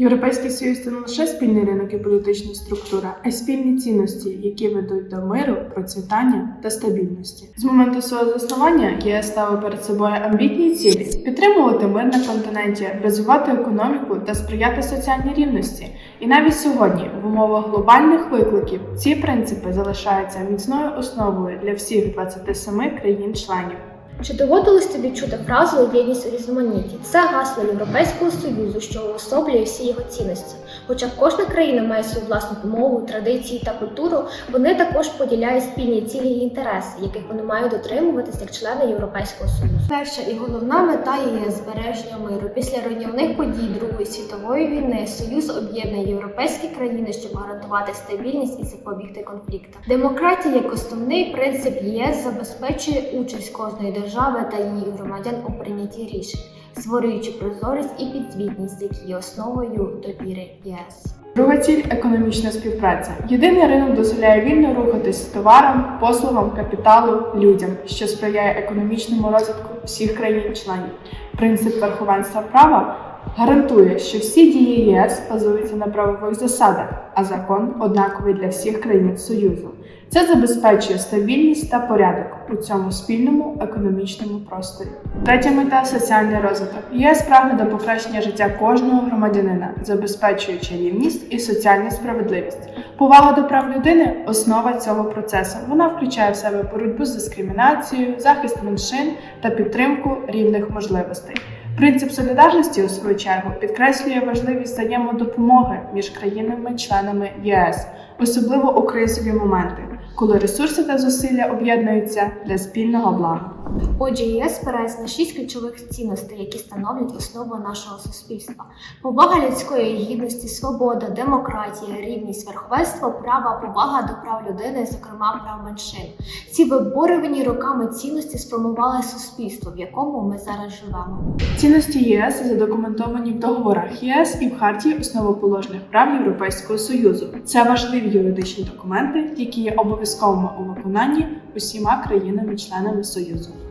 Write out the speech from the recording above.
Європейський Союз це не лише спільний ринок і політична структура, а й спільні цінності, які ведуть до миру, процвітання та стабільності. З моменту свого заснування ЄС ставив перед собою амбітні цілі підтримувати мир на континенті, розвивати економіку та сприяти соціальній рівності. І навіть сьогодні, в умовах глобальних викликів, ці принципи залишаються міцною основою для всіх 27 країн-членів. Чи доводилось тобі чути фразу єдність у різноманітті? Це гасло Європейського союзу, що уособлює всі його цінності. Хоча кожна країна має свою власну мову, традиції та культуру, вони також поділяють спільні цілі і інтереси, яких вони мають дотримуватися як члени Європейського союзу. Перша і головна мета є збереження миру. Після руйнівних подій Другої світової війни Союз об'єднує європейські країни, щоб гарантувати стабільність і запобігти конфліктам. Демократія як основний принцип ЄС забезпечує участь кожної держави та її громадян у прийнятті рішень, створюючи прозорість і підзвітність, які є основою довіри ЄС. Друга ціль економічна співпраця. Єдиний ринок дозволяє вільно рухатись товарам, послугам, капіталу, людям, що сприяє економічному розвитку всіх країн-членів. Принцип верховенства права гарантує, що всі дії ЄС базуються на правових засадах, а закон однаковий для всіх країн Союзу. Це забезпечує стабільність та порядок у цьому спільному економічному просторі. Третя мета соціальний розвиток. ЄС прагне до покращення життя кожного громадянина, забезпечуючи рівність і соціальну справедливість. Повага до прав людини основа цього процесу. Вона включає в себе боротьбу з дискримінацією, захист меншин та підтримку рівних можливостей. Принцип солідарності, у свою чергу, підкреслює важливість взаємодопомоги між країнами-членами ЄС, особливо у кризові моменти, коли ресурси та зусилля об'єднуються для спільного блага. Отже, ЄС спирається на шість ключових цінностей, які становлять основу нашого суспільства: повага людської гідності, свобода, демократія, рівність, верховенство права, повага до прав людини, зокрема прав меншин. Ці виборювані роками цінності сформували суспільство, в якому ми зараз живемо. Цінності ЄС задокументовані в договорах ЄС і в хартії основоположних прав Європейського Союзу. Це важливі юридичні документи, які є обов'язковими у виконанні усіма країнами-членами Союзу.